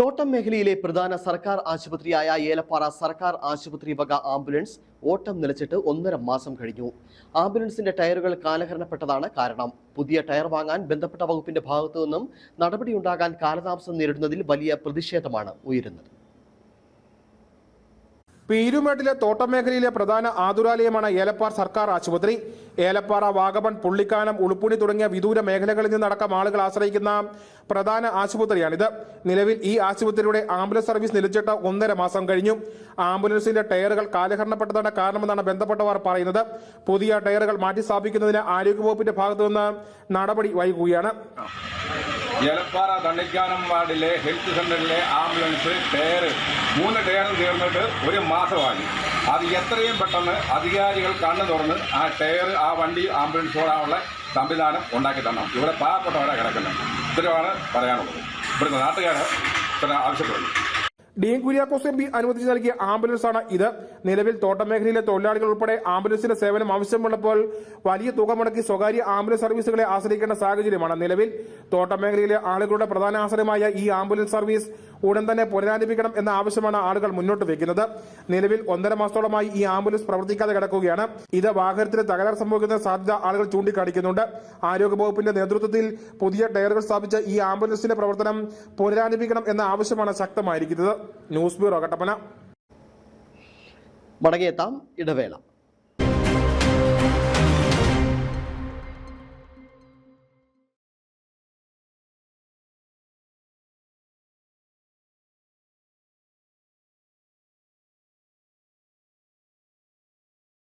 തോട്ടം മേഖലയിലെ പ്രധാന സർക്കാർ ആശുപത്രിയായ ഏലപ്പാറ സർക്കാർ ആശുപത്രി വക ആംബുലൻസ് ഓട്ടം നിലച്ചിട്ട് ഒന്നര മാസം കഴിഞ്ഞു. ആംബുലൻസിന്റെ ടയറുകൾ കാലഹരണപ്പെട്ടതാണ് കാരണം. പുതിയ ടയർ വാങ്ങാൻ ബന്ധപ്പെട്ട വകുപ്പിന്റെ ഭാഗത്തു നിന്നും നടപടിയുണ്ടാകാൻ കാലതാമസം നേരിടുന്നതിൽ വലിയ പ്രതിഷേധമാണ് ഉയരുന്നത്. പീരുമേട്ടിലെ തോട്ടമേഖലയിലെ പ്രധാന ആതുരാലയമാണ് ഏലപ്പാർ സർക്കാർ ആശുപത്രി. ഏലപ്പാറ വാഗമൺ പുള്ളിക്കാനം ഉളുപ്പുണി തുടങ്ങിയ വിദൂര മേഖലകളിൽ നിന്നടക്കം ആളുകൾ ആശ്രയിക്കുന്ന പ്രധാന ആശുപത്രിയാണിത്. നിലവിൽ ഈ ആശുപത്രിയുടെ ആംബുലൻസ് സർവീസ് നിലച്ചിട്ട് ഒന്നര മാസം കഴിഞ്ഞു. ആംബുലൻസിന്റെ ടയറുകൾ കാലഹരണപ്പെട്ടതാണ് കാരണമെന്നാണ് ബന്ധപ്പെട്ടവർ പറയുന്നത്. പുതിയ ടയറുകൾ മാറ്റി സ്ഥാപിക്കുന്നതിന് ആരോഗ്യവകുപ്പിന്റെ ഭാഗത്തുനിന്ന് നടപടി വൈകുകയാണ്. ഏലപ്പാറ തണ്ണിക്കാനം വാർഡിലെ ഹെൽത്ത് സെന്ററിലെ ആംബുലൻസ് ടയർ മൂന്ന് ടയറും തീർന്നിട്ട് ഒരു മാസമായി. അത് എത്രയും പെട്ടെന്ന് അധികാരികൾ കണ്ണു തുറന്ന് ആ ടയർ ആ വണ്ടി ആംബുലൻസ് ഓടാനുള്ള സംവിധാനം ഉണ്ടാക്കി തരണം. ഇവിടെ പാവപ്പെട്ടവരാണ് കിടക്കുന്നത്. ഇത്രയാണ് പറയാനുള്ളത്. ഇവിടുത്തെ നാട്ടുകാർ ഇത്ര ആവശ്യപ്പെടുന്നു. ഡീൻ കുര്യാക്കോസ് എം പി അനുവദിച്ച് നൽകിയ ആംബുലൻസാണ് ഇത്. നിലവിൽ തോട്ടം മേഖലയിലെ തൊഴിലാളികൾ ഉൾപ്പെടെ ആംബുലൻസിന്റെ സേവനം ആവശ്യമുള്ളപ്പോൾ വലിയ തുക മുടക്കി സ്വകാര്യ ആംബുലൻസ് സർവീസുകളെ ആശ്രയിക്കേണ്ട സാഹചര്യമാണ്. നിലവിൽ തോട്ടം മേഖലയിലെ ആളുകളുടെ പ്രധാന ആശ്രയമായ ഈ ആംബുലൻസ് സർവീസ് ഉടൻ തന്നെ പുനരാരംഭിക്കണം എന്ന ആവശ്യമാണ് ആളുകൾ മുന്നോട്ട് വെക്കുന്നത്. നിലവിൽ ഒന്നര മാസത്തോളമായി ഈ ആംബുലൻസ് പ്രവർത്തിക്കാതെ കിടക്കുകയാണ്. ഇത് വാഹനത്തിന് തകരാർ സംഭവിക്കുന്ന സാധ്യത ആളുകൾ ചൂണ്ടിക്കാണിക്കുന്നുണ്ട്. ആരോഗ്യവകുപ്പിന്റെ നേതൃത്വത്തിൽ പുതിയ ടയറുകൾ സ്ഥാപിച്ച ഈ ആംബുലൻസിന്റെ പ്രവർത്തനം പുനരാരംഭിക്കണം എന്ന ആവശ്യമാണ് ശക്തമായിരിക്കുന്നത്. News bureau Kattappana. മടങ്ങിയെത്താം ഇടവേള.